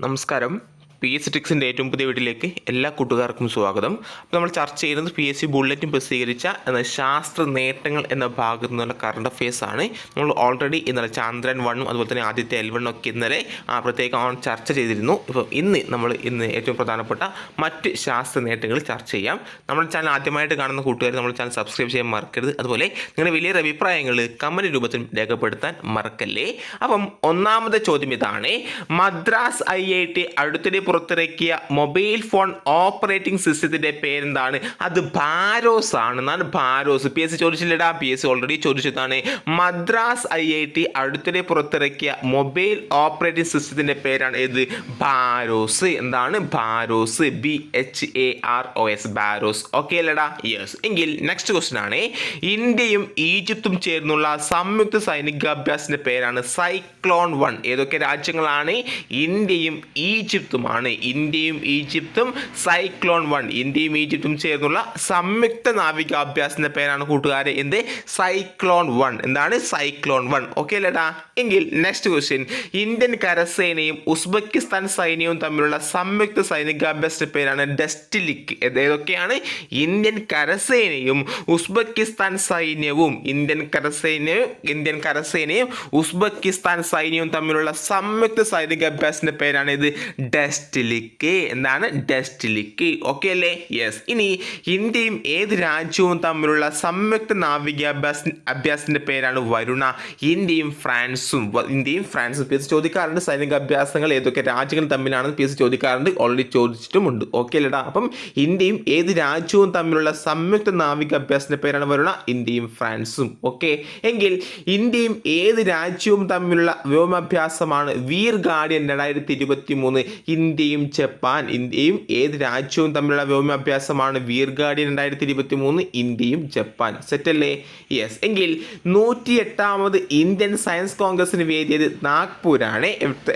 നമസ്കാരം. P S ടിക്സിന്റെ ഏറ്റവും പുതിയ വീട്ടിലേക്ക് എല്ലാ കൂട്ടുകാർക്കും സ്വാഗതം. അപ്പോൾ നമ്മൾ ചർച്ച ചെയ്യുന്നത് പി എസ് സി ബുള്ളറ്റിൻ പ്രസിദ്ധീകരിച്ച എന്ന ശാസ്ത്ര നേട്ടങ്ങൾ എന്ന ഭാഗത്തു നിന്നുള്ള കറണ്ട് അഫയേഴ്സ് ആണ്. നമ്മൾ ഓൾറെഡി ഇന്നലെ ചന്ദ്രൻ വണ്ണും അതുപോലെ തന്നെ ആദ്യത്തെ എൽ വണ്ണും ഒക്കെ ഇന്നലെ ആ പ്രത്യേകം ഓൺ ചർച്ച ചെയ്തിരുന്നു. ഇപ്പോൾ ഇന്ന് നമ്മൾ ഇന്ന് ഏറ്റവും പ്രധാനപ്പെട്ട മറ്റ് ശാസ്ത്ര നേട്ടങ്ങൾ ചർച്ച ചെയ്യാം. നമ്മുടെ ചാനൽ ആദ്യമായിട്ട് കാണുന്ന കൂട്ടുകാർ നമ്മുടെ ചാനൽ സബ്സ്ക്രൈബ് ചെയ്യാൻ മറക്കരുത്. അതുപോലെ നിങ്ങളുടെ വലിയ അഭിപ്രായങ്ങൾ കമന്റ് രൂപത്തിൽ രേഖപ്പെടുത്താൻ മറക്കല്ലേ? അപ്പം ഒന്നാമത്തെ ചോദ്യം ഇതാണ്. മദ്രാസ് ഐ ഐ ടി അടുത്തിടെ പുറത്തിറക്കിയ മൊബൈൽ ഫോൺ ഓപ്പറേറ്റിംഗ് സിസ്റ്റത്തിന്റെ പേരെന്താണ്? അത് ഭാരോസ് ആണ്. എന്നാണ് ഭാരോസ്. പി എസ് സി ചോദിച്ചില്ലടാ. പി എസ് സി ഓൾറെഡി ചോദിച്ചതാണ്. മദ്രാസ് ഐ ഐ ടി അടുത്തിടെ പുറത്തിറക്കിയ മൊബൈൽ ഓപ്പറേറ്റിംഗ് സിസ്റ്റത്തിന്റെ പേരാണ് ഏത്? ഭാരോസ്. എന്താണ്? Barroz. B H A R O S Barroz okay അല്ലടാ? യെസ് എങ്കിൽ നെക്സ്റ്റ് ക്വസ്റ്റൻ ആണ്. ഇന്ത്യയും ഈജിപ്തും ചേർന്നുള്ള സംയുക്ത സൈനികാഭ്യാസത്തിന്റെ പേരാണ് സൈക്ലോൺ വൺ. ഏതൊക്കെ രാജ്യങ്ങളാണ്? ഇന്ത്യയും ഈജിപ്തുമാണ്. ഇന്ത്യയും ഈജിപ്തും സൈക്ലോൺ വൺ. ഇന്ത്യയും ഈജിപ്തും ചേർന്നുള്ള സംയുക്ത നാവികാഭ്യാസത്തിന്റെ പേരാണ് കൂട്ടുകാരെ എന്ത്? Cyclone one. എന്താണ്? Cyclone one. ഓക്കെ അല്ലേടാ? എങ്കിൽ നെക്സ്റ്റ് ക്വസ്റ്റ്യൻ ഇന്ത്യൻ കരസേനയും ഉസ്ബെക്കിസ്ഥാൻ സൈന്യവും തമ്മിലുള്ള സംയുക്ത സൈനികാഭ്യാസത്തിന്റെ പേരാണ് ഡെസ്റ്റിലിക് ഏതൊക്കെയാണ്? ഇന്ത്യൻ കരസേനയും ഉസ്ബെക്കിസ്ഥാൻ സൈന്യവും. ഇന്ത്യൻ കരസേനയും ഇന്ത്യൻ കരസേനയും ഉസ്ബെക്കിസ്ഥാൻ സൈന്യവും തമ്മിലുള്ള സംയുക്ത സൈനികാഭ്യാസത്തിന്റെ പേരാണ് ഇത്. ഡെസ്റ്റിലിക്ക് എന്താണ് ഡെസ്റ്റിലിക്ക്. ഓക്കെ അല്ലേ? യെസ് ഇനി ഇന്ത്യയും ഏത് രാജ്യവും തമ്മിലുള്ള സംയുക്ത നാവികാഭ്യാസ അഭ്യാസത്തിന്റെ പേരാണ് വരുണ. ഇന്ത്യയും ഫ്രാൻസും ഇന്ത്യയും ഫ്രാൻസും പി എസ് ചോദിക്കാറുണ്ട്. സൈനിക അഭ്യാസങ്ങൾ ഏതൊക്കെ രാജ്യങ്ങൾ തമ്മിലാണെന്ന് പി എസ് ചോദിക്കാറുണ്ട്. ഓൾറെഡി ചോദിച്ചിട്ടുമുണ്ട്. ഓക്കെ അല്ലേടാ? അപ്പം ഇന്ത്യയും ഏത് രാജ്യവും തമ്മിലുള്ള സംയുക്ത നാവിക അഭ്യാസത്തിന്റെ പേരാണ് വരുണ. ഇന്ത്യയും ഫ്രാൻസും. ഓക്കെ എങ്കിൽ ഇന്ത്യയും ഏത് രാജ്യവും തമ്മിലുള്ള വ്യോമാഭ്യാസമാണ്. വീർ ഗാർഡിയൻ രണ്ടായിരത്തി ഇരുപത്തി മൂന്ന് ഇന്ത്യയും ജപ്പാൻ ഇന്ത്യയും ഏത് രാജ്യവും തമ്മിലുള്ള വ്യോമാഭ്യാസമാണ്. വീർ രണ്ടായിരത്തി ഇരുപത്തി മൂന്ന് ഇന്ത്യയും ജപ്പാൻ. സെറ്റല്ലേ യെസ് എങ്കിൽ നൂറ്റി എട്ടാമത് ഇന്ത്യൻ സയൻസ് കോൺഗ്രസിന് വേദിയത് നാഗ്പൂരാണ്.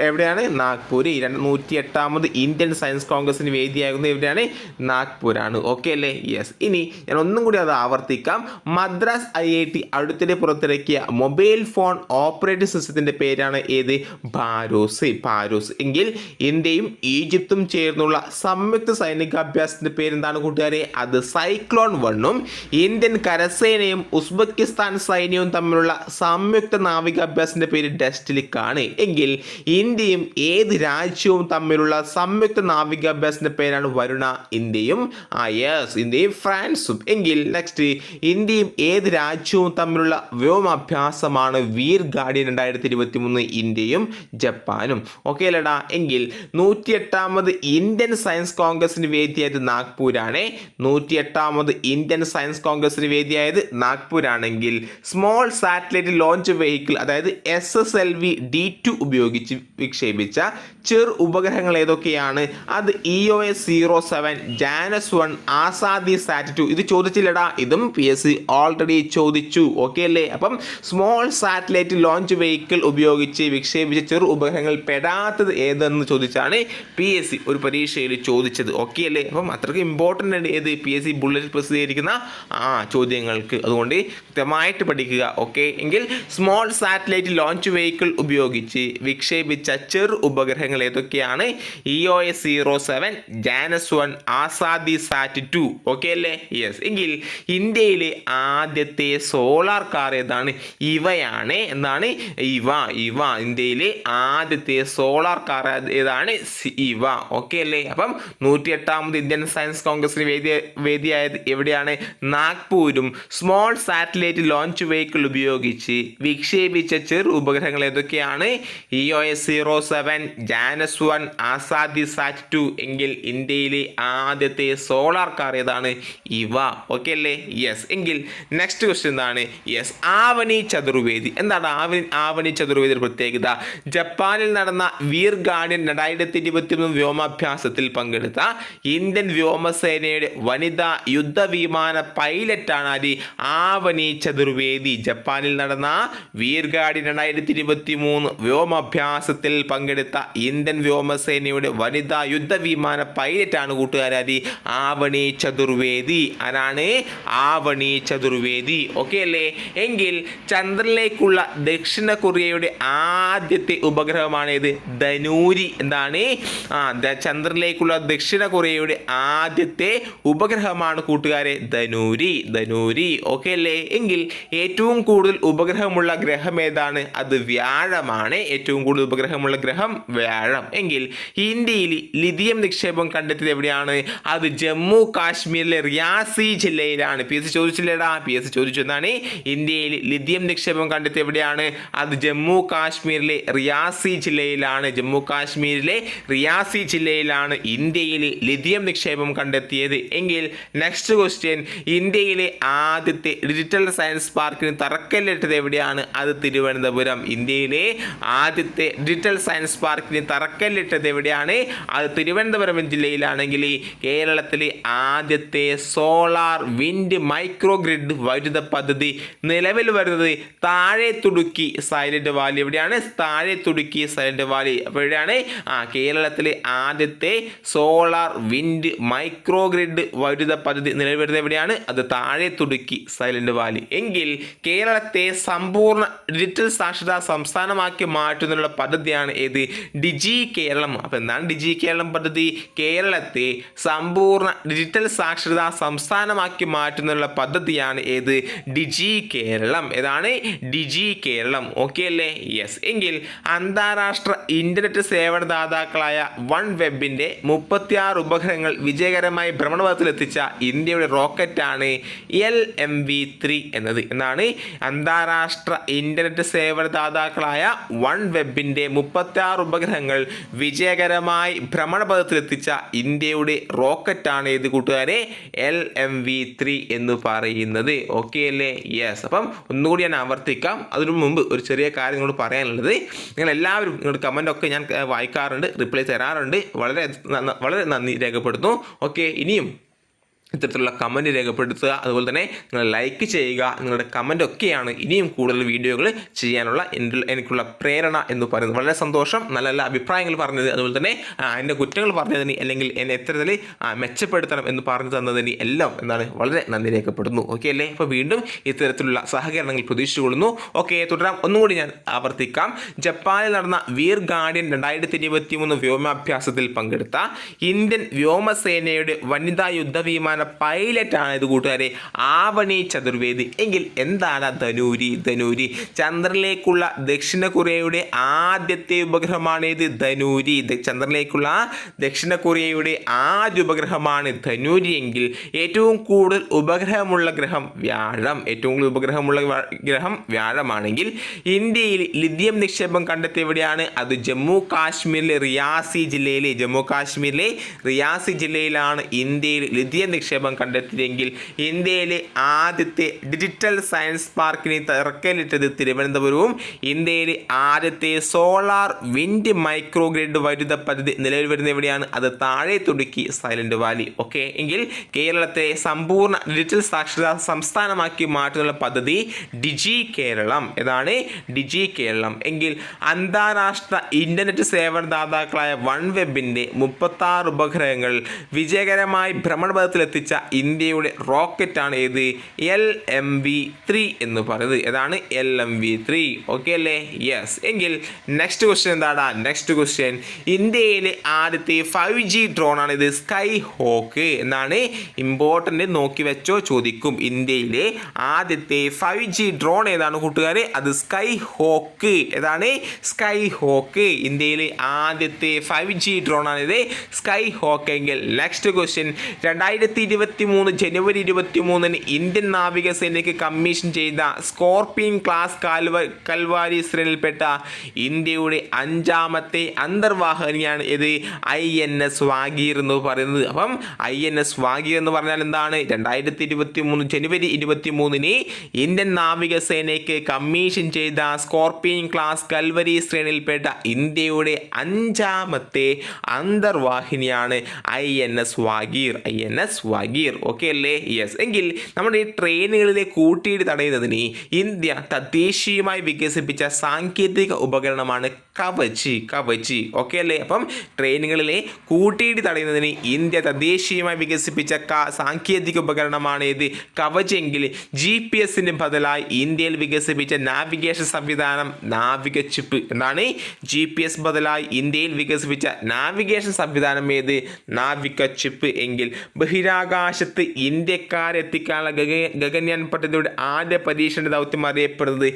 എവിടെയാണ്? നാഗ്പൂർ നൂറ്റി എട്ടാമത് ഇന്ത്യൻ സയൻസ് കോൺഗ്രസിന് വേദിയാകുന്നത് എവിടെയാണ്? നാഗ്പൂരാണ്. ഓക്കെ അല്ലേ? യെസ് ഇനി ഞാൻ ഒന്നും കൂടി അത് ആവർത്തിക്കാം. മദ്രാസ് ഐ ഐ ടി അടുത്തിടെ പുറത്തിറക്കിയ മൊബൈൽ ഫോൺ ഓപ്പറേറ്റിംഗ് സിസ്റ്റത്തിന്റെ പേരാണ് ഏത്? ഭാരോസ് ഭാരോസ് എങ്കിൽ ഇന്ത്യയും ഈജിപ്തും ചേർന്നുള്ള സംയുക്ത സൈനികാഭ്യാസത്തിന്റെ പേരെന്താണ് കൂട്ടുകാരെ? അത് സൈക്ലോൺ വണ്ണും ഇന്ത്യൻ കരസേനയും ഉസ്ബെക്കിസ്ഥാൻ സൈന്യവും തമ്മിലുള്ള സംയുക്ത നാവികാഭ്യാസത്തിന്റെ പേര് ഡെസ്റ്റിലിക് ആണ് എങ്കിൽ ഇന്ത്യയും ഏത് രാജ്യവും തമ്മിലുള്ള സംയുക്ത നാവികാഭ്യാസത്തിന്റെ പേരാണ് വരുണ ഇന്ത്യയും ആ യെസ് ഇന്ത്യയും ഫ്രാൻസും. എങ്കിൽ നെക്സ്റ്റ് ഇന്ത്യയും ഏത് രാജ്യവും തമ്മിലുള്ള വ്യോമാഭ്യാസമാണ് വീർ ഗാർഡിയൻ രണ്ടായിരത്തി ഇരുപത്തി മൂന്ന് ഇന്ത്യയും ജപ്പാനും. ഓക്കെ അല്ലടാ? എങ്കിൽ നൂറ്റി എട്ടാമത് ഇന്ത്യൻ സയൻസ് കോൺഗ്രസിന് വേദിയായത് നാഗ്പൂരാണ്. നൂറ്റി എട്ടാമത് ഇന്ത്യൻ സയൻസ് കോൺഗ്രസിന് വേദിയായത് നാഗ്പൂരാണെങ്കിൽ സ്മോൾ സാറ്റലൈറ്റ് ലോഞ്ച് വെഹിക്കിൾ അതായത് S S L V D two ഉപയോഗിച്ച് വിക്ഷേപിച്ച ചെറു ഉപഗ്രഹങ്ങൾ ഏതൊക്കെയാണ്? അത് E O S zero seven Janus one Azadi sat two ഇത് ചോദിച്ചില്ലടാ. ഇതും പി എസ് സി ഓൾറെഡി ചോദിച്ചു. ഓക്കെ അല്ലേ? അപ്പം സ്മോൾ സാറ്റലൈറ്റ് ലോഞ്ച് വെഹിക്കിൾ ഉപയോഗിച്ച് വിക്ഷേപിച്ച ചെറു ഉപഗ്രഹങ്ങൾ പെടാത്തത് ഏതെന്ന് ചോദിച്ചാണ് പി എസ് സി ഒരു പരീക്ഷയിൽ ചോദിച്ചത്. ഓക്കെ അല്ലേ? അപ്പം അത്രയ്ക്ക് ഇമ്പോർട്ടന്റ് ആണ് ഏത് പി എസ് സി ബുള്ളറ്റ് പ്രസിദ്ധീകരിക്കുന്ന ആ ചോദ്യങ്ങൾക്ക്. അതുകൊണ്ട് കൃത്യമായിട്ട് പഠിക്കുക ഓക്കെ എങ്കിൽ സ്മോൾ സാറ്റലൈറ്റ് ലോഞ്ച് വെഹിക്കിൾ ഉപയോഗിച്ച് വിക്ഷേപിച്ച ചെറു ഉപഗ്രഹങ്ങൾ ഏതൊക്കെയാണ്? E O S zero seven Janus one Azadi sat two okay അല്ലേ? യെസ് എങ്കിൽ ഇന്ത്യയിലെ ആദ്യത്തെ സോളാർ കാർ ഏതാണ്? ഇവയാണ്. എന്താണ്? Eva Eva. ഇന്ത്യയിലെ ആദ്യത്തെ സോളാർ കാർ ഏതാണ്? സി- ഇവ ഓക്കെ അല്ലേ? അപ്പം നൂറ്റി എട്ടാമത് ഇന്ത്യൻ സയൻസ് കോൺഗ്രസിന് വേദി വേദിയായത് എവിടെയാണ്? നാഗ്പൂരും സ്മോൾ സാറ്റലൈറ്റ് ലോഞ്ച് വെഹിക്കിൾ ഉപയോഗിച്ച് വിക്ഷേപിച്ച ചെറു ഉപഗ്രഹങ്ങൾ ഏതൊക്കെയാണ്? E O S zero seven Janus one Azadi sat two എങ്കിൽ ഇന്ത്യയിലെ ആദ്യത്തെ സോളാർ കാർ ഏതാണ്? ഇവ ഓക്കെ അല്ലേ? യെസ്. എങ്കിൽ നെക്സ്റ്റ് ക്വസ്റ്റ്യൻ എന്താണ്? യെസ്. ആവണി ചതുർവേദി. എന്താണ് ആവണി ആവണി ചതുർവേദിയുടെ പ്രത്യേകത? ജപ്പാനിൽ നടന്ന വീർ ഗാർഡിയൻ രണ്ടായിരത്തി ഇരുപത്തി മൂന്ന് വ്യോമാഭ്യാസത്തിൽ പങ്കെടുത്ത ഇന്ത്യൻ വ്യോമസേനയുടെ വനിതാ യുദ്ധവിമാന പൈലറ്റാണ് അരി ആവനി ചതുർവേദി. ജപ്പാനിൽ നടന്ന വീർഗാഡി രണ്ടായിരത്തി ഇരുപത്തി മൂന്ന് വ്യോമാഭ്യാസത്തിൽ പങ്കെടുത്ത ഇന്ത്യൻ വ്യോമസേനയുടെ വനിതാ യുദ്ധവിമാന പൈലറ്റാണ് കൂട്ടുകാരാരി ആവണി ചതുർവേദി. ആരാണ്? ആവണി ചതുർവേദി. ഓക്കെ അല്ലേ? എങ്കിൽ ചന്ദ്രനിലേക്കുള്ള ദക്ഷിണ കൊറിയയുടെ ആദ്യത്തെ ഉപഗ്രഹമാണ് ഇത് ധനൂരി. എന്താണ്? ആ ചന്ദ്രനിലേക്കുള്ള ദക്ഷിണ കൊറിയയുടെ ആദ്യത്തെ ഉപഗ്രഹമാണ് കൂട്ടുകാരെ ധനൂരി ധനൂരി. ഓക്കെ അല്ലേ? എങ്കിൽ ഏറ്റവും കൂടുതൽ ഉപഗ്രഹമുള്ള ഗ്രഹം ഏതാണ്? അത് വ്യാഴമാണ്. ഏറ്റവും കൂടുതൽ ഉപഗ്രഹമുള്ള ഗ്രഹം വ്യാഴം. എങ്കിൽ ഇന്ത്യയിൽ ലിഥിയം നിക്ഷേപം കണ്ടെത്തിയത് എവിടെയാണ്? അത് ജമ്മു കാശ്മീരിലെ റിയാസി ജില്ലയിലാണ്. പി എസ് ചോദിച്ചില്ലേടാ? പി എസ് സി ചോദിച്ചു എന്നാണ്. ഇന്ത്യയിൽ ലിഥിയം നിക്ഷേപം കണ്ടെത്തിയത് എവിടെയാണ്? അത് ജമ്മു കാശ്മീരിലെ റിയാസി ജില്ലയിലാണ്. ജമ്മു കാശ്മീരിലെ റിയാസി ജില്ലയിലാണ് ഇന്ത്യയിൽ ലിഥിയം നിക്ഷേപം കണ്ടെത്തിയത്. എങ്കിൽ നെക്സ്റ്റ് ക്വസ്റ്റ്യൻ ഇന്ത്യയിലെ ആദ്യത്തെ ഡിജിറ്റൽ സയൻസ് പാർക്കിന് തറക്കല്ലിട്ടത് എവിടെയാണ്? അത് തിരുവനന്തപുരം. ഇന്ത്യയിലെ ആദ്യത്തെ ഡിജിറ്റൽ സയൻസ് പാർക്കിന് തറക്കല്ലിട്ടത് എവിടെയാണ്? അത് തിരുവനന്തപുരം ജില്ലയിലാണെങ്കിൽ കേരളത്തിലെ ആദ്യത്തെ സോളാർ വിൻഡ് മൈക്രോ ഗ്രിഡ് വൈദ്യുത പദ്ധതി നിലവിൽ വരുന്നത് താഴെ തുടുക്കി സൈലന്റ് വാലി എവിടെയാണ്? താഴെ തുടുക്കി സൈലന്റ് വാലി അപ്പോൾ എവിടെയാണ്? ആ കേരളത്തിലെ ആദ്യത്തെ സോളാർ വിൻഡ് മൈക്രോഗ്രിഡ് വൈദ്യുത പദ്ധതി നിലവിൽ വരുന്നത് എവിടെയാണ്? അത് താഴെ തുടുക്കി സൈലന്റ് വാലി. എങ്കിൽ കേരളത്തെ സമ്പൂർണ ഡിജിറ്റൽ സാക്ഷരതാ സംസ്ഥാനമാക്കി മാറ്റുന്നതിനുള്ള പദ്ധതിയാണ് ഏത്? ഡിജി കേരളം. അപ്പോൾ എന്താണ് ഡിജി കേരളം പദ്ധതി? കേരളത്തെ സമ്പൂർണ ഡിജിറ്റൽ സാക്ഷരതാ സംസ്ഥാനമാക്കി മാറ്റുന്നതിനുള്ള പദ്ധതിയാണ് ഏത്? ഡിജി കേരളം. ഏതാണ്? ഡിജി കേരളം. ഓക്കെ അല്ലേ? യെസ്. എങ്കിൽ അന്താരാഷ്ട്ര ഇന്റർനെറ്റ് വൺ വെബിന്റെ മുപ്പത്തിയാറ് ഉപഗ്രഹങ്ങൾ വിജയകരമായി ഭ്രമണപഥത്തിലെത്തിച്ച ഇന്ത്യയുടെ റോക്കറ്റാണ് എൽ എം വി ത്രീ എന്നത്. എന്നാണ് അന്താരാഷ്ട്ര ഇന്റർനെറ്റ് സേവനദാതാക്കളായ വൺ വെബിന്റെ മുപ്പത്തിയാറ് ഉപഗ്രഹങ്ങൾ വിജയകരമായി ഭ്രമണപഥത്തിലെത്തിച്ച ഇന്ത്യയുടെ റോക്കറ്റാണ് ഏത് കൂട്ടുകാരെ എൽ എം വി ത്രീ എന്ന് പറയുന്നത്. ഓക്കെ അല്ലേ? യെസ് അപ്പം ഒന്നുകൂടി ഞാൻ ആവർത്തിക്കാം. അതിനു മുമ്പ് ഒരു ചെറിയ കാര്യം നിങ്ങളോട് പറയാനുള്ളത്. നിങ്ങൾ എല്ലാവരും നിങ്ങളുടെ കമന്റ് ഒക്കെ ഞാൻ വായിക്കാറുണ്ട്. റിപ്ലൈ തരാറുണ്ട്. വളരെ വളരെ നന്ദി രേഖപ്പെടുത്തുന്നു. ഓക്കെ ഇനിയും ഇത്തരത്തിലുള്ള കമന്റ് രേഖപ്പെടുത്തുക. അതുപോലെ തന്നെ നിങ്ങൾ ലൈക്ക് ചെയ്യുക. നിങ്ങളുടെ കമന്റ് ഒക്കെയാണ് ഇനിയും കൂടുതൽ വീഡിയോകൾ ചെയ്യാനുള്ള എന്റെ എനിക്കുള്ള പ്രേരണ എന്ന് പറയുന്നത്. വളരെ സന്തോഷം. നല്ല നല്ല അഭിപ്രായങ്ങൾ പറഞ്ഞത് അതുപോലെ തന്നെ എന്റെ കുറ്റങ്ങൾ പറഞ്ഞതിന് അല്ലെങ്കിൽ എന്നെ എത്തരത്തിൽ മെച്ചപ്പെടുത്തണം എന്ന് പറഞ്ഞു തന്നതിന് എല്ലാം എന്നാണ് വളരെ നന്ദി രേഖപ്പെടുന്നു. ഓക്കെ അല്ലേ? അപ്പോൾ വീണ്ടും ഇത്തരത്തിലുള്ള സഹകരണങ്ങൾ പ്രതീക്ഷിച്ചുകൊള്ളുന്നു. ഓക്കെ തുടരാം. ഒന്നുകൂടി ഞാൻ ആവർത്തിക്കാം. ജപ്പാനിൽ നടന്ന വീർ ഗാർഡിയൻ രണ്ടായിരത്തി ഇരുപത്തി മൂന്ന് വ്യോമാഭ്യാസത്തിൽ പങ്കെടുത്ത ഇന്ത്യൻ വ്യോമസേനയുടെ വനിതാ യുദ്ധവിമാന പൈലറ്റാണ് ഇത് കൂട്ടുകാരെ. ആവണി ചതുർവേദി. എങ്കിൽ എന്താണ് ധനൂരി? ധനൂരി. ചന്ദ്രനിലേക്കുള്ള ദക്ഷിണ കൊറിയയുടെ ആദ്യത്തെ ഉപഗ്രഹമാണ് ഇത് ധനൂരി ചന്ദ്രനിലേക്കുള്ള ദക്ഷിണ കൊറിയയുടെ ആദ്യ ഉപഗ്രഹമാണ് ധനൂരി എങ്കിൽ ഏറ്റവും കൂടുതൽ ഉപഗ്രഹമുള്ള ഗ്രഹം വ്യാഴം. ഏറ്റവും കൂടുതൽ ഉപഗ്രഹമുള്ള ഗ്രഹം വ്യാഴമാണെങ്കിൽ ഇന്ത്യയിൽ ലിഥിയം നിക്ഷേപം കണ്ടെത്തിയ എവിടെയാണ് അത് ജമ്മു കാശ്മീരിലെ റിയാസി ജില്ലയിലെ ജമ്മു കാശ്മീരിലെ റിയാസി ജില്ലയിലാണ് ഇന്ത്യയിൽ ലിഥിയം നിക്ഷേപം കണ്ടെത്തിയതെങ്കിൽ ഇന്ത്യയിലെ ആദ്യത്തെ ഡിജിറ്റൽ സയൻസ് പാർക്കിന് തിറക്കലിട്ടത് തിരുവനന്തപുരവും ഇന്ത്യയിലെ ആദ്യത്തെ സോളാർ വിൻഡ് മൈക്രോഗ്രിഡ് വൈദ്യുത പദ്ധതി നിലവിൽ വരുന്ന എവിടെയാണ്? അത് താഴെ തുടുക്കി സൈലന്റ് വാലി ഓക്കെ എങ്കിൽ കേരളത്തെ സമ്പൂർണ ഡിജിറ്റൽ സാക്ഷരതാ സംസ്ഥാനമാക്കി മാറ്റുന്ന പദ്ധതി ഡിജി കേരളം. ഇതാണ് ഡിജി കേരളം. എങ്കിൽ അന്താരാഷ്ട്ര ഇന്റർനെറ്റ് സേവനദാതാക്കളായ വൺ വെബിന്റെ മുപ്പത്തി ആറ് ഉപഗ്രഹങ്ങൾ വിജയകരമായി ഭ്രമണപഥത്തിലെത്തിച്ച ഇന്ത്യയുടെ റോക്കറ്റാണ് ഏത്? എൽ എം വി ത്രീ എന്ന് പറയുന്നത്. ഏതാണ്? L M V three. Okay അല്ലേ? യെസ് എങ്കിൽ നെക്സ്റ്റ് ക്വസ്റ്റ്യൻ എന്താണ് നെക്സ്റ്റ് ക്വസ്റ്റ്യൻ ഇന്ത്യയിലെ ആദ്യത്തെ ഫൈവ് ജി ഡ്രോൺ ആണ് ഇത് സ്കൈ ഹോക്ക് എന്നാണ് ഇമ്പോർട്ടന്റ് നോക്കി വെച്ചോ ചോദിക്കും. ഇന്ത്യയിലെ ആദ്യത്തെ ഫൈവ് ജി ഡ്രോൺ ഏതാണ് കൂട്ടുകാരെ? അത് സ്കൈ ഹോക്ക് ഏതാണ്? സ്കൈ ഹോക്ക് ഇന്ത്യയിലെ ആദ്യത്തെ ഫൈവ് ജി ഡ്രോൺ ഇത് സ്കൈ ഹോക്ക് എങ്കിൽ നെക്സ്റ്റ് ക്വസ്റ്റ്യൻ രണ്ടായിരത്തി ഇരുപത്തി മൂന്ന് ജനുവരി ഇരുപത്തി മൂന്നിന് ഇന്ത്യൻ നാവികസേനയ്ക്ക് കമ്മീഷൻ ചെയ്ത സ്കോർപിയൻ ക്ലാസ് കാൽവ കൽവാരി ശ്രേണിയിൽപ്പെട്ട ഇന്ത്യയുടെ അഞ്ചാമത്തെ അന്തർവാഹിനിയാണ് ഇത്. ഐ എൻ എസ് വാഗീർ എന്ന് പറയുന്നത്. അപ്പം ഐ എൻ എസ് വാഗീർ എന്ന് പറഞ്ഞാൽ എന്താണ്? രണ്ടായിരത്തി ഇരുപത്തി മൂന്ന് ജനുവരി ഇരുപത്തി മൂന്നിന് ഇന്ത്യൻ നാവികസേനയ്ക്ക് കമ്മീഷൻ ചെയ്ത സ്കോർപിയൻ ക്ലാസ് കൽവരി ശ്രേണിയിൽപ്പെട്ട ഇന്ത്യയുടെ അഞ്ചാമത്തെ അന്തർവാഹിനിയാണ് I N S Vagir. I N S Vagir okay അല്ലേ? യെസ് എങ്കിൽ നമ്മുടെ ഈ ട്രെയിനുകളിലെ കൂട്ടിയിടി തടയുന്നതിന് ഇന്ത്യ തദ്ദേശീയമായി വികസിപ്പിച്ച സാങ്കേതിക ഉപകരണമാണ് കവച്ച് കവച്ച് ഓക്കെ അല്ലേ? അപ്പം ട്രെയിനുകളിലെ കൂട്ടിയിടി തടയുന്നതിന് ഇന്ത്യ തദ്ദേശീയമായി വികസിപ്പിച്ച സാങ്കേതിക ഉപകരണമാണ് ഇത് കവചെങ്കിൽ ജി പി എസിന് ബദലായി ഇന്ത്യയിൽ വികസിപ്പിച്ച നാവിഗേഷൻ സംവിധാനം നാവിക ചിപ്പ് എന്താണ് ജി പി എസ് ബദലായി ഇന്ത്യയിൽ വികസിപ്പിച്ച നാവിഗേഷൻ സംവിധാനം ഏത്? നാവിക ചിപ്പ് എങ്കിൽ ബഹിരാകാശത്ത് ഇന്ത്യക്കാരെത്തിക്കാനുള്ള ഗഗ ഗഗൻയാൻ പദ്ധതിയുടെ ആദ്യ പരീക്ഷണ ദൗത്യം അറിയപ്പെടുന്നത്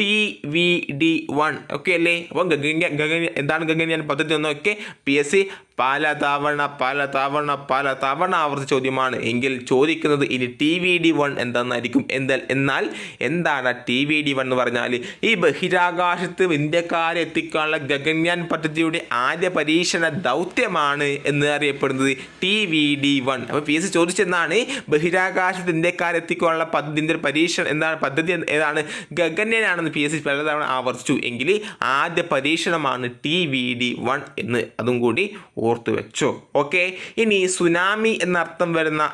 T V D one okay അല്ലേ? അപ്പം ഗഗൻ ഗഗൻ എന്താണ് ഗഗൻയാൻ പദ്ധതി എന്നൊക്കെ പി എസ് സി പല തവണ പല തവണ പല തവണ ആവർത്തി ചോദ്യമാണ്. എങ്കിൽ ചോദിക്കുന്നത് ഇനി ടി വി ഡി വൺ എന്താണെന്നായിരിക്കും എന്താ എന്നാൽ എന്താണ് ടി വി ഡി വൺ എന്ന് പറഞ്ഞാൽ ഈ ബഹിരാകാശത്ത് ഇന്ത്യക്കാരെ എത്തിക്കാനുള്ള ഗഗൻയാൻ പദ്ധതിയുടെ ആദ്യ പരീക്ഷണ ദൗത്യമാണ് എന്ന് അറിയപ്പെടുന്നത് ടി വി ഡി വൺ അപ്പോൾ പി എസ് ചോദിച്ചെന്നാണ് ബഹിരാകാശത്ത് ഇന്ത്യക്കാരെ എത്തിക്കാനുള്ള പദ്ധതിന്റെ പരീക്ഷണം എന്താണ് പദ്ധതി ഏതാണ് ഗഗന്യനാണെന്ന് പി എസ് സി പലതവണ ആവർത്തിച്ചു. എങ്കിൽ ആദ്യ പരീക്ഷണമാണ് ടി വി ഡി വൺ എന്ന്. അതും കൂടി ഓർത്ത് വെച്ചോ ഓക്കെ ഇനി സുനാമി എന്നർത്ഥം വരുന്ന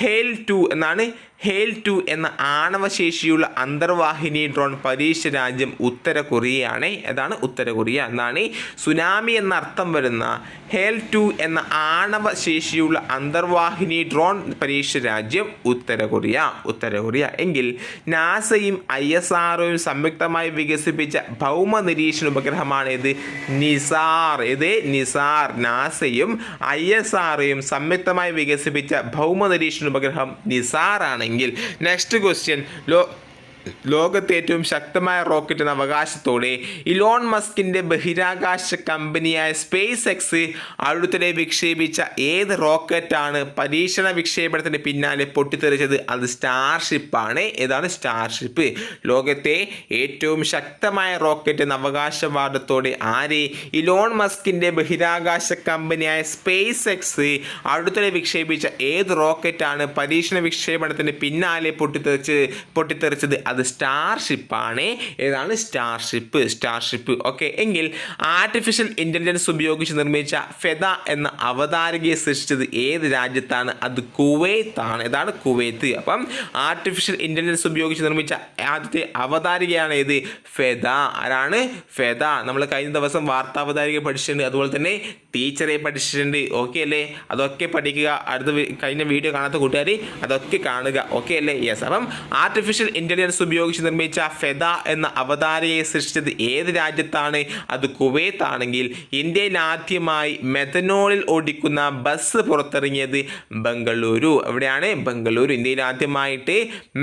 ഹേൽ ടു എന്നാണ് ഹേൽ ടു എന്ന ആണവശേഷിയുള്ള അന്തർവാഹിനി ഡ്രോൺ പരീക്ഷ രാജ്യം ഉത്തര കൊറിയയാണ്. അതാണ് ഉത്തര കൊറിയ. എന്നാണ് സുനാമി എന്ന അർത്ഥം വരുന്ന ഹേൽ ടു എന്ന ആണവശേഷിയുള്ള അന്തർവാഹിനി ഡ്രോൺ പരീക്ഷ രാജ്യം ഉത്തര കൊറിയ. ഉത്തര കൊറിയ. എങ്കിൽ നാസയും ഐ എസ് ആർഒയും സംയുക്തമായി വികസിപ്പിച്ച ഭൗമ നിരീക്ഷണ ഉപഗ്രഹമാണ് ഇത് നിസാർ. ഇത് നിസാർ. നാസയും ഐ എസ് ആർഒയും സംയുക്തമായി വികസിപ്പിച്ച ഭൗമ നിരീക്ഷണ ഉപഗ്രഹം നിസാർ ആണെങ്കിൽ നെക്സ്റ്റ് ക്വസ്റ്റ്യൻ ലോ ലോകത്തെ ഏറ്റവും ശക്തമായ റോക്കറ്റ് എന്ന അവകാശത്തോടെ ഇലോൺ മസ്കിന്റെ ബഹിരാകാശ കമ്പനിയായ സ്പേസ് എക്സ് അടുത്തിടെ വിക്ഷേപിച്ച ഏത് റോക്കറ്റാണ് പരീക്ഷണ വിക്ഷേപണത്തിന് പിന്നാലെ പൊട്ടിത്തെറിച്ചത്? അത് സ്റ്റാർഷിപ്പാണ് ഏതാണ് സ്റ്റാർഷിപ്പ് ലോകത്തെ ഏറ്റവും ശക്തമായ റോക്കറ്റ് എന്ന അവകാശവാദത്തോടെ ആര് ഇലോൺ മസ്കിന്റെ ബഹിരാകാശ കമ്പനിയായ സ്പേസ് എക്സ് അടുത്തിടെ വിക്ഷേപിച്ച ഏത് റോക്കറ്റാണ് പരീക്ഷണ വിക്ഷേപണത്തിന് പിന്നാലെ പൊട്ടിത്തെറിച്ച് പൊട്ടിത്തെറിച്ചത്? അത് സ്റ്റാർഷിപ്പാണ്. ഏതാണ്? സ്റ്റാർഷിപ്പ്. സ്റ്റാർഷിപ്പ്. ഓക്കെ എങ്കിൽ ആർട്ടിഫിഷ്യൽ ഇന്റലിജൻസ് ഉപയോഗിച്ച് നിർമ്മിച്ച ഫെദ എന്ന അവതാരികയെ സൃഷ്ടിച്ചത് ഏത് രാജ്യത്താണ്? അത് കുവൈത്താണ്. ഏതാണ്? കുവൈത്ത്. അപ്പം ആർട്ടിഫിഷ്യൽ ഇന്റലിജൻസ് ഉപയോഗിച്ച് നിർമ്മിച്ച ആദ്യത്തെ അവതാരികയാണ് ഏത്? ഫെദ. ആരാണ്? ഫെദ. നമ്മൾ കഴിഞ്ഞ ദിവസം വാർത്താവതാരിക പഠിച്ചിട്ടുണ്ട്. അതുപോലെ തന്നെ ടീച്ചറെ പഠിച്ചിട്ടുണ്ട്. ഓക്കെ അല്ലേ? അതൊക്കെ പഠിക്കുക. അടുത്ത കഴിഞ്ഞ വീഡിയോ കാണാത്ത കൂട്ടുകാർ അതൊക്കെ കാണുക. ഓക്കെ അല്ലേ? യെസ് അപ്പം ആർട്ടിഫിഷ്യൽ ഇന്റലിജൻസ് ഉപയോഗിച്ച് നിർമ്മിച്ച ഫെദ എന്ന അവതാരയെ സൃഷ്ടിച്ചത് ഏത് രാജ്യത്താണ്? അത് കുവൈത്ത് ആണെങ്കിൽ ഇന്ത്യയിൽ ആദ്യമായി മെഥനോളിൽ ഓടിക്കുന്ന ബസ് പുറത്തിറങ്ങിയത് ബംഗളൂരു. എവിടെയാണ് ബംഗളൂരു ഇന്ത്യയിൽ ആദ്യമായിട്ട്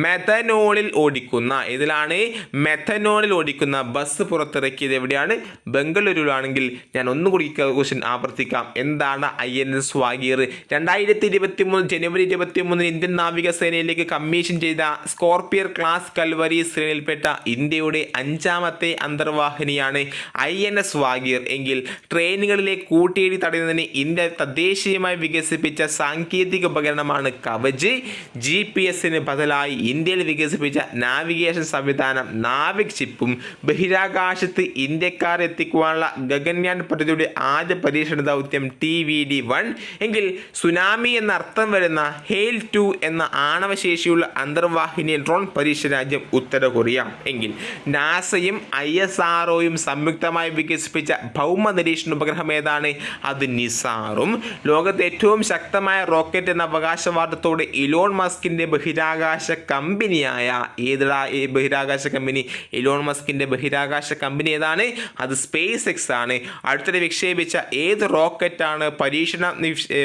മെഥനോളിൽ ഓടിക്കുന്ന ഇതിലാണ് മെഥനോളിൽ ഓടിക്കുന്ന ബസ് പുറത്തിറക്കിയത് എവിടെയാണ്? ബംഗളൂരുവിലാണെങ്കിൽ ഞാൻ ഒന്നും കൂടി ക്വസ്റ്റ്യൻ ആവർത്തിക്കാം. എന്താണ് ഐ എൻ എസ് വാഗീർ? രണ്ടായിരത്തി ഇരുപത്തി മൂന്ന് ജനുവരി ഇരുപത്തി മൂന്നിന് ഇന്ത്യൻ നാവികസേനയിലേക്ക് കമ്മീഷൻ ചെയ്ത സ്കോർപിയർ ക്ലാസ് കൽവരി ശ്രേണിയിൽപ്പെട്ട ഇന്ത്യയുടെ അഞ്ചാമത്തെ അന്തർവാഹിനിയാണ് ഐ എൻ എസ് വാഗീർ. എങ്കിൽ ട്രെയിനുകളിലെ കൂട്ടിയിടി തടയുന്നതിന് ഇന്ത്യ തദ്ദേശീയമായി വികസിപ്പിച്ച സാങ്കേതിക ഉപകരണമാണ് കവച്. ജി പി എസിന് ബദലായി ഇന്ത്യയിൽ വികസിപ്പിച്ച നാവിഗേഷൻ സംവിധാനം നാവിക് ചിപ്പും ബഹിരാകാശത്ത് ഇന്ത്യക്കാർ എത്തിക്കുവാനുള്ള ഗഗൻയാൻ പദ്ധതിയുടെ ആദ്യ പരീക്ഷണ ദൗത്യം ടി വി ഡി വൺ. എങ്കിൽ സുനാമി എന്ന അർത്ഥം വരുന്ന ഹെയിൽ ടു എന്ന ആണവശേഷിയുള്ള അന്തർവാഹിനി ഡ്രോൺ പരീക്ഷ രാജ്യം ഉത്തര കൊറിയ എങ്കിൽ നാസയും ഐ എസ് ആർഒയും സംയുക്തമായി വികസിപ്പിച്ച ഭൗമ നിരീക്ഷണ ഉപഗ്രഹം ഏതാണ്? അത് നിസാറും. ലോകത്തെ ഏറ്റവും ശക്തമായ റോക്കറ്റ് എന്ന അവകാശവാദത്തോടെ ഇലോൺ മസ്കിന്റെ ബഹിരാകാശ കമ്പനിയായ ഏതാ ഈ ബഹിരാകാശ കമ്പനി? ഇലോൺ മസ്കിന്റെ ബഹിരാകാശ കമ്പനി ഏതാണ്? അത് സ്പേസ് എക്സ് ആണ് അടുത്തിടെ വിക്ഷേപിച്ച ഏത് റോക്കറ്റാണ് പരീക്ഷണ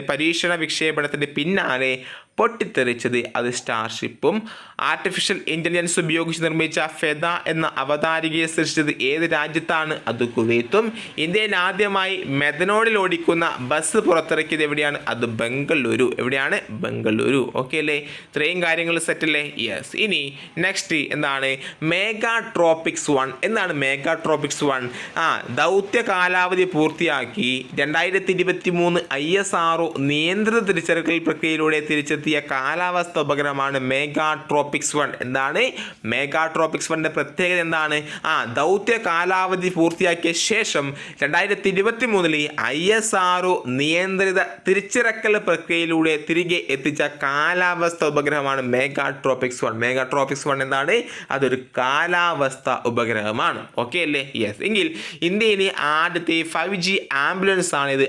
പരീക്ഷണ വിക്ഷേപണത്തിന് പിന്നാലെ പൊട്ടിത്തെറിച്ചത്? അത് സ്റ്റാർഷിപ്പും ആർട്ടിഫിഷ്യൽ ഇന്റലിജൻസ് ഉപയോഗിച്ച് നിർമ്മിച്ച ഫെദ എന്ന അവതാരികയെ സൃഷ്ടിച്ചത് ഏത് രാജ്യത്താണ്? അത് കുവൈത്തും. ഇന്ത്യയിൽ ആദ്യമായി മെഥനോളിൽ ഓടിക്കുന്ന ബസ് പുറത്തിറക്കിയത് എവിടെയാണ്? അത് ബംഗളൂരു. എവിടെയാണ്? ബംഗളൂരു. ഓക്കെ അല്ലേ? ഇത്രയും കാര്യങ്ങൾ സെറ്റല്ലേ യെസ് ഇനി നെക്സ്റ്റ് എന്താണ്? മേഗാ ട്രോപ്പിക്സ് വൺ എന്താണ് മേഗാ ട്രോപ്പിക്സ് വൺ ആ ദൗത്യ കാലാവധി പൂർത്തിയാക്കി രണ്ടായിരത്തി ഇരുപത്തി മൂന്ന് ഐ എസ് ആർ നിയന്ത്രിത തിരിച്ചറിയൽ പ്രക്രിയയിലൂടെ തിരിച്ചെത്തിയ കാലാവസ്ഥ ഉപഗ്രഹമാണ് മേഗാട്രോപിക്സ് വൺ എന്താണ്? മേഗാട്രോപിക്സ് വണ്ണിന്റെ പ്രത്യേകത എന്താണ്? ആ ദൗത്യ കാലാവധി പൂർത്തിയാക്കിയ ശേഷം രണ്ടായിരത്തി ഇരുപത്തി മൂന്നിൽ ഐ എസ് ആർ നിയന്ത്രിത തിരിച്ചിറക്കൽ പ്രക്രിയയിലൂടെ തിരികെ എത്തിച്ച കാലാവസ്ഥ ഉപഗ്രഹമാണ് മേഗാട്രോപിക്സ് വൺ മേഗാട്രോപിക്സ് വൺ എന്താണ്? അതൊരു കാലാവസ്ഥ ഉപഗ്രഹമാണ്. ഓക്കെ അല്ലേ? യെസ് എങ്കിൽ ഇന്ത്യയിലെ ആദ്യത്തെ ഫൈവ് ജി ആംബുലൻസ് ആണ് ഇത്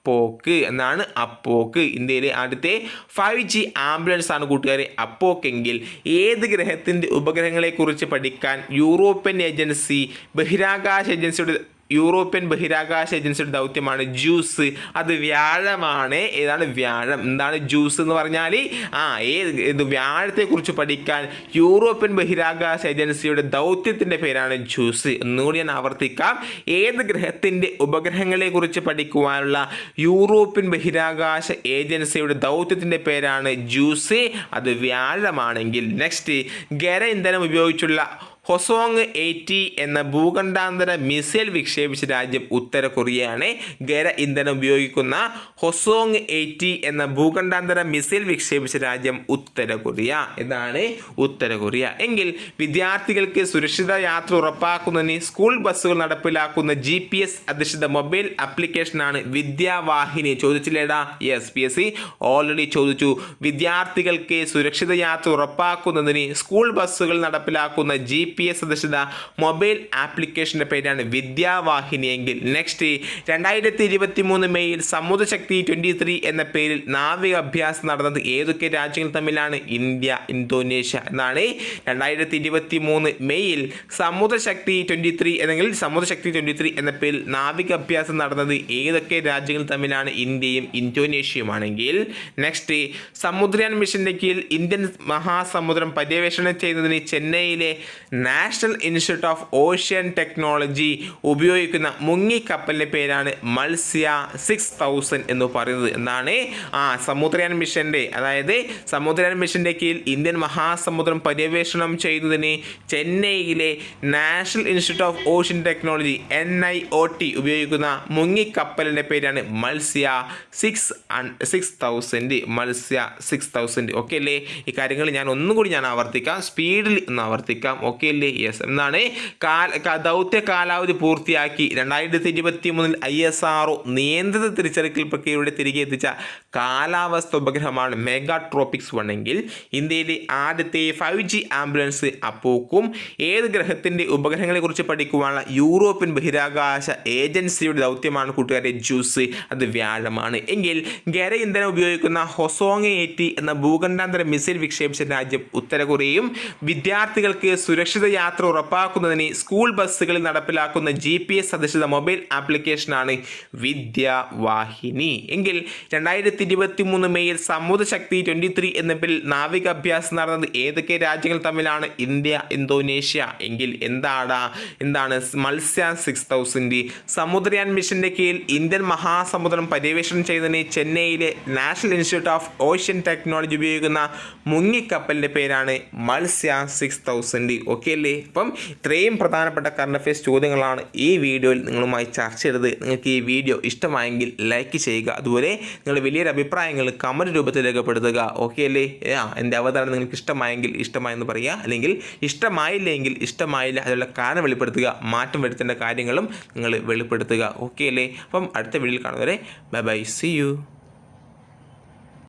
അപ്പോക്ക് എന്നാണ് അപ്പോക്ക്. ഇന്ത്യയിലെ ആദ്യത്തെ ഫൈവ് ജി ആംബുലൻസ് ആണ് കൂട്ടുകാരെ അപ്പോക്കെങ്കിൽ ഏത് ഗ്രഹത്തിന്റെ ഉപഗ്രഹങ്ങളെക്കുറിച്ച് പഠിക്കാൻ യൂറോപ്യൻ ഏജൻസി ബഹിരാകാശ ഏജൻസിയുടെ യൂറോപ്യൻ ബഹിരാകാശ ഏജൻസിയുടെ ദൗത്യമാണ് ജ്യൂസ്. അത് വ്യാഴമാണ്. ഏതാണ് വ്യാഴം? എന്താണ് ജ്യൂസ് എന്ന് പറഞ്ഞാൽ ആ ഏത് ഇത് വ്യാഴത്തെക്കുറിച്ച് പഠിക്കാൻ യൂറോപ്യൻ ബഹിരാകാശ ഏജൻസിയുടെ ദൗത്യത്തിന്റെ പേരാണ് ജ്യൂസ്. ഒന്നുകൂടി ഞാൻ ആവർത്തിക്കാം. ഏത് ഗ്രഹത്തിന്റെ ഉപഗ്രഹങ്ങളെക്കുറിച്ച് പഠിക്കുവാനുള്ള യൂറോപ്യൻ ബഹിരാകാശ ഏജൻസിയുടെ ദൗത്യത്തിന്റെ പേരാണ് ജ്യൂസ്. അത് വ്യാഴമാണെങ്കിൽ നെക്സ്റ്റ് ഖര ഇന്ധനം ഉപയോഗിച്ചുള്ള ഹൊസോങ് എയ്റ്റി എന്ന ഭൂഖണ്ഡാന്തര മിസൈൽ വിക്ഷേപിച്ച രാജ്യം ഉത്തര കൊറിയയാണ്. ഖര ഇന്ധനം ഉപയോഗിക്കുന്ന ഹൊസോങ് എയ്റ്റി എന്ന ഭൂഖണ്ഡാന്തര മിസൈൽ വിക്ഷേപിച്ച രാജ്യം ഉത്തര കൊറിയ. എന്നാണ് ഉത്തര കൊറിയ. എങ്കിൽ വിദ്യാർത്ഥികൾക്ക് സുരക്ഷിത യാത്ര ഉറപ്പാക്കുന്നതിന് സ്കൂൾ ബസ്സുകൾ നടപ്പിലാക്കുന്ന ജി പി എസ് അധിഷ്ഠിത മൊബൈൽ ആപ്ലിക്കേഷനാണ് Vidyavahini. ചോദിച്ചില്ലേടാ? S P S C already ചോദിച്ചു. വിദ്യാർത്ഥികൾക്ക് സുരക്ഷിത യാത്ര ഉറപ്പാക്കുന്നതിന് സ്കൂൾ ബസ്സുകൾ നടപ്പിലാക്കുന്ന ജി പി എസ് സദസ്യത മൊബൈൽ ആപ്ലിക്കേഷന്റെ പേരാണ് വിദ്യാവാഹിനി എങ്കിൽ നെക്സ്റ്റ് രണ്ടായിരത്തി ഇരുപത്തി മൂന്ന് മെയ്യിൽ സമുദ്രശക്തി ട്വന്റി ത്രീ എന്ന പേരിൽ നാവിക അഭ്യാസം നടന്നത് ഏതൊക്കെ രാജ്യങ്ങൾ തമ്മിലാണ്? ഇന്ത്യ ഇന്തോനേഷ്യ എന്നാണ്. രണ്ടായിരത്തി ഇരുപത്തി മൂന്ന് മെയ്യിൽ സമുദ്രശക്തി ട്വന്റി ത്രീ അല്ലെങ്കിൽ സമുദ്രശക്തി ട്വന്റി ത്രീ എന്ന പേരിൽ നാവിക അഭ്യാസം നടന്നത് ഏതൊക്കെ രാജ്യങ്ങൾ തമ്മിലാണ്? ഇന്ത്യയും ഇന്തോനേഷ്യയുമാണെങ്കിൽ നെക്സ്റ്റ് സമുദ്രയാൻ മിഷന്റെ കീഴിൽ ഇന്ത്യൻ മഹാസമുദ്രം പര്യവേഷണം ചെയ്യുന്നതിന് ചെന്നൈയിലെ national institute of ocean technology ഉപയോഗിക്കുന്ന മുങ്ങിക്കപ്പലിന്റെ പേരാണ് മത്സ്യ സിക്സ് തൗസൻഡ് എന്ന് പറയുന്നത്. എന്നാണ് ആ സമുദ്രയാൻ മിഷന്റെ അതായത് സമുദ്രയാൻ മിഷന്റെ കീഴിൽ ഇന്ത്യൻ മഹാസമുദ്രം പര്യവേഷണം ചെയ്തതിന് ചെന്നൈയിലെ national institute of ocean technology N I O T ഉപയോഗിക്കുന്ന മുങ്ങിക്കപ്പലിന്റെ പേരാണ് Matsya six six thousand Matsya six thousand okay അല്ലേ? ഈ കാര്യങ്ങൾ ഞാൻ ഒന്നും കൂടി ഞാൻ ആവർത്തിക്കാം. സ്പീഡിൽ ഒന്ന് ആവർത്തിക്കാം. ഓക്കെ അല്ലേ യെസ് എന്നാണ് കാല ദൗത്യ കാലാവധി പൂർത്തിയാക്കി രണ്ടായിരത്തി ഇരുപത്തി മൂന്നിൽ ഐ എസ് ആർ നിയന്ത്രിത തിരിച്ചറിക്കൽ പ്രക്രിയയുടെ തിരികെ എത്തിച്ച കാലാവസ്ഥ ഉപഗ്രഹമാണ് മെഗാട്രോപിക്സ് വൺ എങ്കിൽ ഇന്ത്യയിലെ ആദ്യത്തെ ഫൈവ് ജി ആംബുലൻസ് അപ്പോക്കും ഏത് ഗ്രഹത്തിന്റെ ഉപഗ്രഹങ്ങളെക്കുറിച്ച് പഠിക്കുവാനുള്ള യൂറോപ്യൻ ബഹിരാകാശ ഏജൻസിയുടെ ദൗത്യമാണ് കൂട്ടുകാരെ ജ്യൂസ്. അത് വ്യാഴമാണ്. എങ്കിൽ ഖര ഇന്ധനം ഉപയോഗിക്കുന്ന ഹൊസോങ് എയ്റ്റി എന്ന ഭൂഖണ്ഡാന്തര മിസൈൽ വിക്ഷേപിച്ച രാജ്യം ഉത്തര കൊറിയയും വിദ്യാർത്ഥികൾക്ക് സുരക്ഷിത യാത്ര ഉറപ്പാക്കുന്നതിന് സ്കൂൾ ബസ്സുകളിൽ നടപ്പിലാക്കുന്ന ജി പി എസ് അധിഷ്ഠിത മൊബൈൽ ആപ്ലിക്കേഷനാണ് വിദ്യാവാഹിനി. എങ്കിൽ രണ്ടായിരത്തി ഇരുപത്തി മൂന്ന് മെയ്യിൽ സമുദ്രശക്തി ട്വന്റി ത്രീ എന്ന പേരിൽ നാവിക അഭ്യാസം നടന്നത് ഏതൊക്കെ രാജ്യങ്ങൾ തമ്മിലാണ്? India Indonesia. എങ്കിൽ എന്താടാ? എന്താണ്? മത്സ്യ സിക്സ് തൗസൻഡ് സമുദ്രയാൻ മിഷന്റെ കീഴിൽ ഇന്ത്യൻ മഹാസമുദ്രം പര്യവേഷണം ചെയ്തതിന് ചെന്നൈയിലെ national institute of ocean technology ഉപയോഗിക്കുന്ന മുങ്ങിക്കപ്പലിന്റെ പേരാണ് മത്സ്യ സിക്സ് തൗസൻഡ് ഓക്കെ? അല്ലേ അപ്പം ഇത്രയും പ്രധാനപ്പെട്ട കറണ്ട് അഫയേഴ്സ് ചോദ്യങ്ങളാണ് ഈ വീഡിയോയിൽ നിങ്ങളുമായി ചർച്ച ചെയ്തത്. നിങ്ങൾക്ക് ഈ വീഡിയോ ഇഷ്ടമായെങ്കിൽ ലൈക്ക് ചെയ്യുക. അതുപോലെ നിങ്ങളുടെ വലിയൊരു അഭിപ്രായങ്ങൾ കമന്റ് രൂപത്തിൽ രേഖപ്പെടുത്തുക. ഓക്കെ അല്ലേ ആ എന്റെ അവതരണം നിങ്ങൾക്ക് ഇഷ്ടമായെങ്കിൽ ഇഷ്ടമായെന്ന് പറയുക. അല്ലെങ്കിൽ ഇഷ്ടമായില്ലെങ്കിൽ ഇഷ്ടമായില്ല അതിനുള്ള കാരണം വെളിപ്പെടുത്തുക. മാറ്റം വരുത്തേണ്ട കാര്യങ്ങളും നിങ്ങൾ വെളിപ്പെടുത്തുക. ഓക്കെ അല്ലേ അപ്പം അടുത്ത വീഡിയോയിൽ കാണുന്നവരെ ബൈ ബൈ സി യു